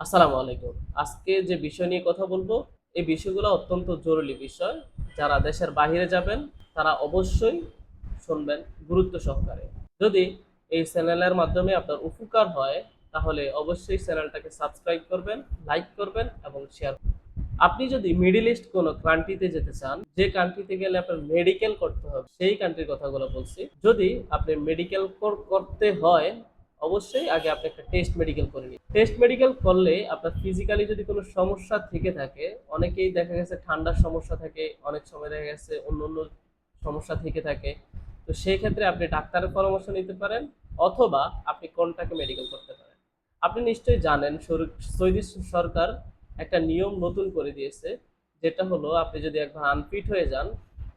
আসসালামু আলাইকুম। আজকে যে বিষয় নিয়ে কথা বলব, এই বিষয়গুলো অত্যন্ত জরুরি বিষয়। যারা দেশের বাইরে যাবেন, তারা অবশ্যই শুনবেন গুরুত্ব সহকারে। যদি এই চ্যানেলের মাধ্যমে আপনার উপকার হয়, তাহলে অবশ্যই চ্যানেলটাকে সাবস্ক্রাইব করবেন, লাইক করবেন এবং শেয়ার আপনি যদি মিডিল ইস্ট কোনো কান্ট্রিতে যেতে চান, যে কান্ট্রিতে গেলে আপনার মেডিকেল করতে হবে, সেই কান্ট্রির কথাগুলো বলছি। যদি আপনি মেডিকেল করতে হয় অবশ্যই আগে আপনি একটা টেস্ট মেডিকেল করে নিন। টেস্ট মেডিকেল করলে আপনার ফিজিক্যালি যদি কোনো সমস্যা থেকে থাকে, অনেকেই দেখা গেছে ঠান্ডার সমস্যা থাকে, অনেক সময় দেখা গেছে অন্য অন্য সমস্যা থেকে থাকে। তো সেই ক্ষেত্রে আপনি ডাক্তারের পরামর্শ নিতে পারেন অথবা আপনি কোনটাকে মেডিকেল করতে পারেন। আপনি নিশ্চয়ই জানেন সৌদি সরকার একটা নিয়ম নতুন করে দিয়েছে, যেটা হলো আপনি যদি একবার আনফিট হয়ে যান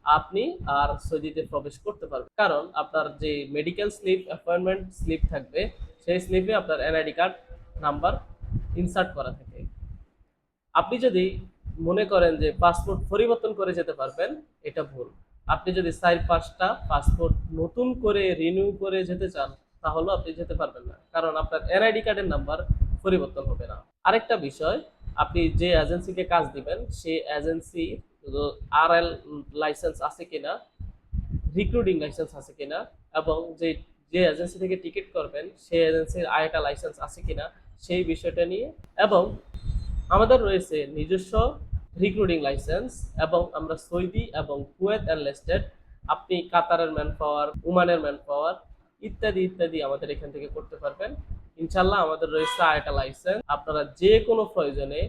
আপনি আর সৌদিতে প্রবেশ করতে পারবেন। কারণ আপনার যে মেডিকেল স্লিপ অ্যাপয়েন্টমেন্ট স্লিপ থাকবে, সেই স্লিপে আপনার এনআইডি কার্ড নাম্বার ইনসার্ট করা থাকে। আপনি যদি মনে করেন যে পাসপোর্ট পরিবর্তন করে যেতে পারবেন, এটা ভুল। আপনি যদি চার পাঁচটা পাসপোর্ট নতুন করে রিনিউ করে যেতে চান, তাহলে আপনি যেতে পারবেন না। কারণ আপনার এনআইডি কার্ডের নাম্বার পরিবর্তন হবে না। আরেকটা বিষয়, আপনি যে এজেন্সিকে কাজ দিবেন, সেই এজেন্সি আর এল লাইসেন্স আছে কিনা রিক্রুটিং লাইসেন্স আছে কিনা, এবং যে যে এজেন্সি থেকে টিকিট করবেন, সেই এজেন্সির আরেকটা লাইসেন্স আছে কিনা, সেই বিষয়টা নিয়ে, এবং আমাদের রয়েছে নিজস্ব রিক্রুটিং লাইসেন্স এবং আমরা সৌদি এবং কুয়েত অ্যানলিস্টেড আপনি কাতারের ম্যান পাওয়ার উমানের ম্যান পাওয়ার ইত্যাদি ইত্যাদি আমাদের এখান থেকে করতে পারবেন। ইনশাল্লাহ আমাদের রয়েছে আরেকটা লাইসেন্স আপনারা যে কোনো প্রয়োজনে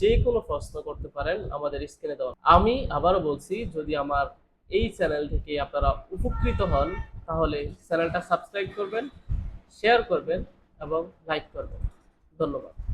যে কোনো প্রশ্ন করতে পারেন আমাদের স্ক্রিনে দেওয়া। আমি আবারও বলছি, যদি আমার এই চ্যানেল থেকে আপনারা উপকৃত হন, তাহলে চ্যানেলটা সাবস্ক্রাইব করবেন শেয়ার করবেন এবং লাইক করবেন। ধন্যবাদ।